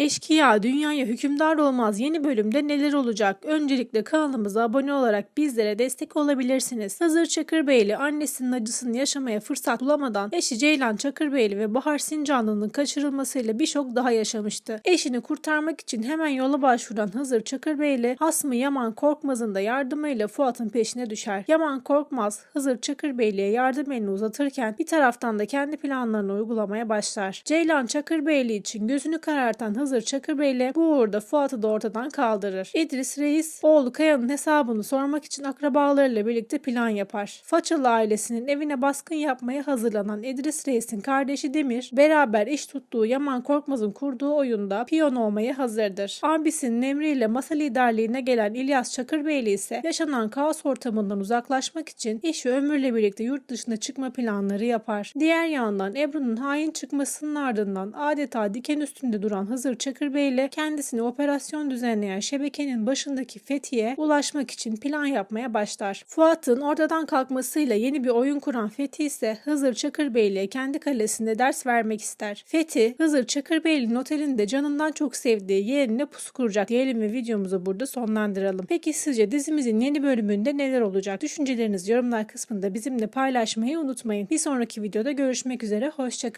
Eşkıya dünyaya hükümdar olmaz yeni bölümde neler olacak? Öncelikle kanalımıza abone olarak bizlere destek olabilirsiniz. Hızır Çakırbeyli annesinin acısını yaşamaya fırsat bulamadan eşi Ceylan Çakırbeyli ve Bahar Sincanlı'nın kaçırılmasıyla bir şok daha yaşamıştı. Eşini kurtarmak için hemen yola başvuran Hızır Çakırbeyli Hasmı Yaman Korkmaz'ın da yardımıyla Fuat'ın peşine düşer. Yaman Korkmaz Hızır Çakırbeyli'ye yardım elini uzatırken bir taraftan da kendi planlarını uygulamaya başlar. Ceylan Çakırbeyli için gözünü karartan Hızır Çakırbeyli bu uğurda Fuat'ı da ortadan kaldırır. İdris Reis oğlu Kaya'nın hesabını sormak için akrabalarıyla birlikte plan yapar. Façalı ailesinin evine baskın yapmaya hazırlanan İdris Reis'in kardeşi Demir beraber iş tuttuğu Yaman Korkmaz'ın kurduğu oyunda piyon olmaya hazırdır. Abisinin emriyle masa liderliğine gelen İlyas Çakırbeyli ise yaşanan kaos ortamından uzaklaşmak için eşi Ömür'le birlikte yurt dışına çıkma planları yapar. Diğer yandan Ebru'nun hain çıkmasının ardından adeta diken üstünde duran Hızır Çakırbey ile kendisini operasyon düzenleyen şebekenin başındaki Fethi'ye ulaşmak için plan yapmaya başlar. Fuat'ın ortadan kalkmasıyla yeni bir oyun kuran Fethi ise Hızır Çakırbey ile kendi kalesinde ders vermek ister. Fethi, Hızır Çakırbeyli'nin otelinde canından çok sevdiği yeğenine pusu kuracak diyelim ve videomuzu burada sonlandıralım. Peki sizce dizimizin yeni bölümünde neler olacak? Düşüncelerinizi yorumlar kısmında bizimle paylaşmayı unutmayın. Bir sonraki videoda görüşmek üzere, hoşçakalın.